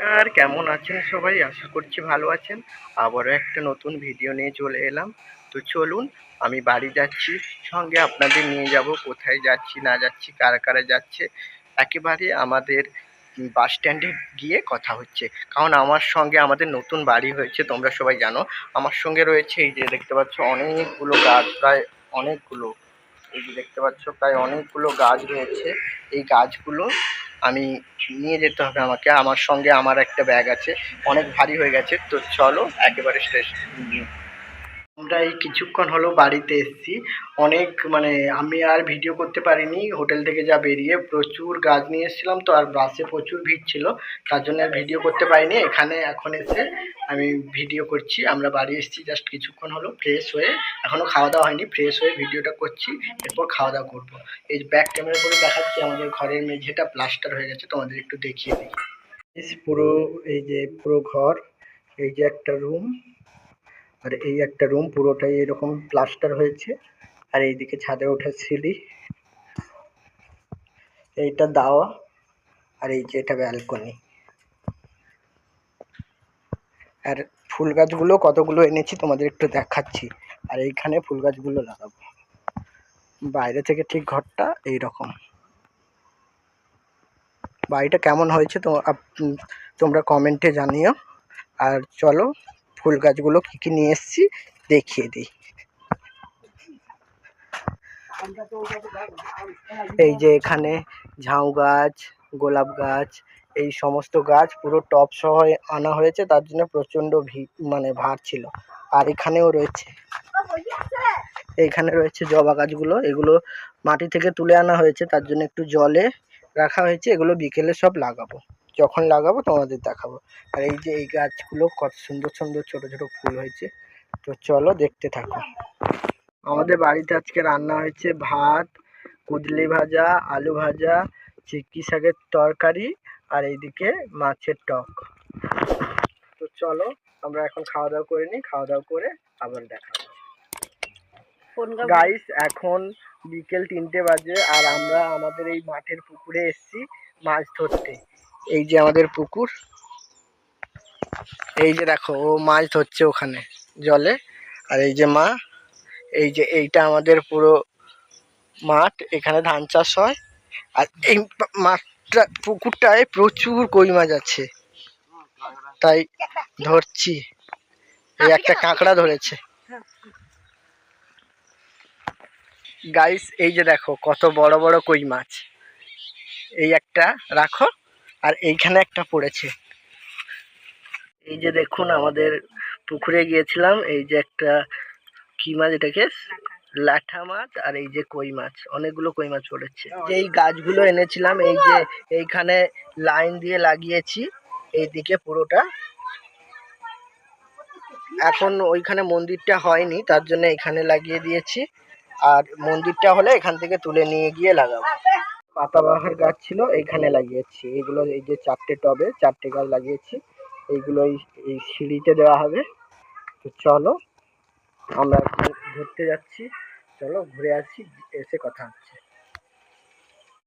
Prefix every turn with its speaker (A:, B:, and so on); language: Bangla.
A: আর কেমন আছেন সবাই? আশা করছি ভালো আছেন। আবারও একটা নতুন ভিডিও নিয়ে চলে এলাম। তো চলুন, আমি বাড়ি যাচ্ছি, সঙ্গে আপনাদের নিয়ে যাব। কোথায় যাচ্ছি, না যাচ্ছি, কারা কারা যাচ্ছে? একেবারে আমাদের বাস স্ট্যান্ডে গিয়ে কথা হচ্ছে। কারণ আমার সঙ্গে আমাদের নতুন বাড়ি হয়েছে, তোমরা সবাই জানো। আমার সঙ্গে রয়েছে এই যে দেখতে পাচ্ছ, অনেকগুলো গাছ, প্রায় অনেকগুলো। এই যে দেখতে পাচ্ছ, প্রায় অনেকগুলো গাছ রয়েছে। এই গাছগুলো আমি নিয়ে যেতে হবে আমাকে। আমার সঙ্গে আমার একটা ব্যাগ আছে। অনেক ভারী হয়ে গেছে। তো চলো, একেবারে স্টেশন আমরা এই কিছুক্ষণ হলো বাড়িতে এসেছি। অনেক মানে আমি আর ভিডিও করতে পারিনি। হোটেল থেকে যা বেরিয়ে প্রচুর গাছ নিয়ে এসেছিলাম তো, আর বাসে প্রচুর ভিড় ছিল। তার জন্য আর ভিডিও করতে পারিনি। এখানে এখন এসে আমি ভিডিও করছি। আমরা বাড়ি এসেছি জাস্ট কিছুক্ষণ হলো ফ্রেশ হয়ে। এখনও খাওয়া দাওয়া হয়নি ফ্রেশ হয়ে ভিডিওটা করছি। এরপর খাওয়া দাওয়া করব। এই ব্যাক ক্যামেরা করে দেখাচ্ছি আমাদের ঘরের মেঝেটা প্লাস্টার হয়ে গেছে। তোমাদের একটু দেখিয়ে দিই। পুরো, এই যে পুরো ঘর, এই যে একটা রুম আর এই একটা রুম পুরোটাই এরকম প্লাস্টার হয়েছে। আর এইদিকে ছাদে ওঠার সিঁড়ি। এইটা দাওয়া। আর এই যে এটা ব্যালকনি আর ফুল গাছগুলো কতগুলো এনেছি তোমাদের একটু দেখাচ্ছি। আর এইখানে ফুল গাছগুলো লাগাবো। বাইরে থেকে ঠিক ঘরটা এই রকম বাড়িটা কেমন হয়েছে তো তোমরা কমেন্টে জানিও। আর চলো ফুল গাছগুলো কী কী নিয়ে এসেছি দেখিয়ে দিই। এই যে এখানে ঝাউ গাছ, গোলাপ গাছ, এই সমস্ত গাছ পুরো টপ সহ আনা হয়েছে, তার জন্য প্রচণ্ড মানে ভার ছিল। আর এখানেও রয়েছে। এইখানে রয়েছে জবা গাছগুলো, এগুলো মাটি থেকে তুলে আনা হয়েছে, তার জন্য একটু জলে রাখা হয়েছে, এগুলো বিকেলে সব লাগাবো। যখন লাগাবো তোমাদের দেখাবো। আর এই যে এই গাছগুলো কত সুন্দর সুন্দর ছোট ছোট ফুল হয়েছে। তো চলো দেখতে থাকো। আমাদের বাড়িতে আজকে রান্না হয়েছে ভাত কুদলি ভাজা আলু ভাজা চিকি শাকের তরকারি আর এইদিকে মাছের টক। তো চলো আমরা এখন খাওয়া দাওয়া করে নিই খাওয়া দাওয়া করে আবার দেখা গাইস এখন বিকেল তিনটে বাজে আর আমরা আমাদের এই মাঠের পুকুরে এসেছি মাছ ধরতে। এই যে আমাদের পুকুর। এই যে দেখো, ও মাছ ধরছে ওখানে জলে। আর এই যে মা, এই যে এইটা আমাদের পুরো মাঠ, এখানে ধান চাষ হয়। আর এই মাঠটা, পুকুরটায় প্রচুর কই মাছ আছে। তাই ধরছি। এই একটা কাঁকড়া ধরেছে। গাইস এই যে দেখো, কত বড় বড় কই মাছ। এই একটা, রাখো। আর এইখানে একটা পড়েছে। এই যে দেখুন, আমাদের পুকুরে গিয়েছিলাম, এই যে একটা কি মাছ এটাকে? লাঠা মাছ আর এই যে কই মাছ, অনেকগুলো কই মাছ পড়েছে। যে এই গাছগুলো এনেছিলাম, এই যে এইখানে লাইন দিয়ে লাগিয়েছি, এইদিকে পুরোটা। এখন ওইখানে মন্দিরটা হয়নি, তার জন্য এখানে লাগিয়ে দিয়েছি। আর মন্দিরটা হলে এখান থেকে তুলে নিয়ে গিয়ে লাগাবো। পাতাবাহার গাছ ছিল এইখানে লাগিয়েছি। এইগুলো এই যে চারটে টবে, চারটে গাছ লাগিয়েছি। এইগুলো এই সিঁড়িতে দেওয়া হবে। তো চলো, আমরা ঘুরতে যাচ্ছি। চলো, ঘুরে আসি, এসে কথা হচ্ছে।